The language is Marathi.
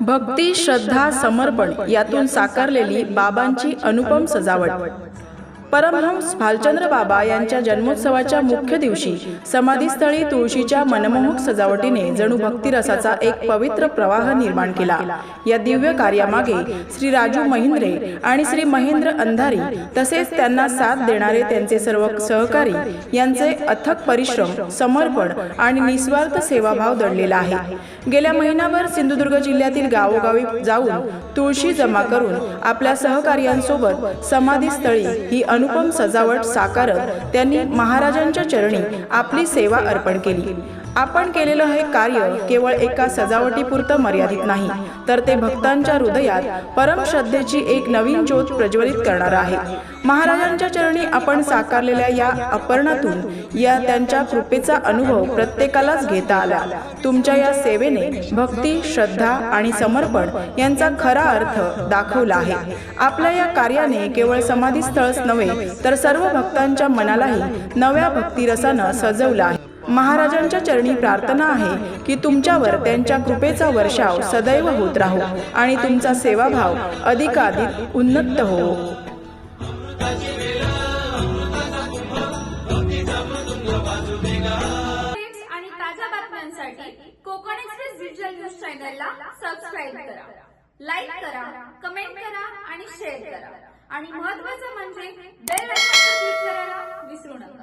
भक्ती श्रद्धा समर्पण यातून साकारलेली बाबांची अनुपम सजावट. परमहंस भालचंद्र बाबा यांच्या जन्मोत्सवाच्या मुख्य दिवशी समाधीस्थळी तुळशीच्या मनमोहक सजावटीने जणू भक्तिरसाचा एक पवित्र प्रवाह निर्माण केला. या दिव्य कार्यामागे श्री राजू महिंद्रे आणि श्री महेंद्र अंधारी तसेच त्यांना साथ देणारे त्यांचे सर्व सहकारी यांचे अथक परिश्रम समर्पण आणि निस्वार्थ सेवाभाव दडलेला आहे. गेल्या महिनाभर सिंधुदुर्ग जिल्ह्यातील गावोगावी जाऊन तुळशी जमा करून आपल्या सहकार्यांसोबत समाधीस्थळी ही अनुपम सजावट साकारत त्यांनी महाराजांच्या चरणी आपली सेवा अर्पण केली. आपण केलेलं हे कार्य केवळ एका सजावटीपुरतं मर्यादित नाही तर ते भक्तांच्या हृदयात परमश्रद्धेची एक नवीन ज्योत प्रज्वलित करणार आहे. महाराजांच्या चरणी आपण साकारलेल्या या अपर्णातून या त्यांच्या कृपेचा अनुभव प्रत्येकालाच घेता आला. तुमच्या या सेवेने भक्ती श्रद्धा आणि समर्पण यांचा खरा अर्थ दाखवला आहे. आपल्या या कार्याने केवळ समाधीस्थळच नव्हे तर सर्व भक्तांच्या मनालाही नव्या भक्तिरसानं सजवलं आहे. महाराजांच्या चरणी प्रार्थना आहे की तुमच्यावर त्यांच्या कृपेचा वर्षाव सदैव होत राहो आणि तुमचा सेवाभाव अधिकाधिक उन्नत हो. आणि ताज्या बातम्यांसाठी कोकण एक्सप्रेस डिजिटल न्यूज चॅनलला सबस्क्राईब करा. लाईक करा कमेंट करा आणि शेअर करा. आणि महत्वाचं म्हणजे बेल आयकॉनवर क्लिक करायला विसरू नका.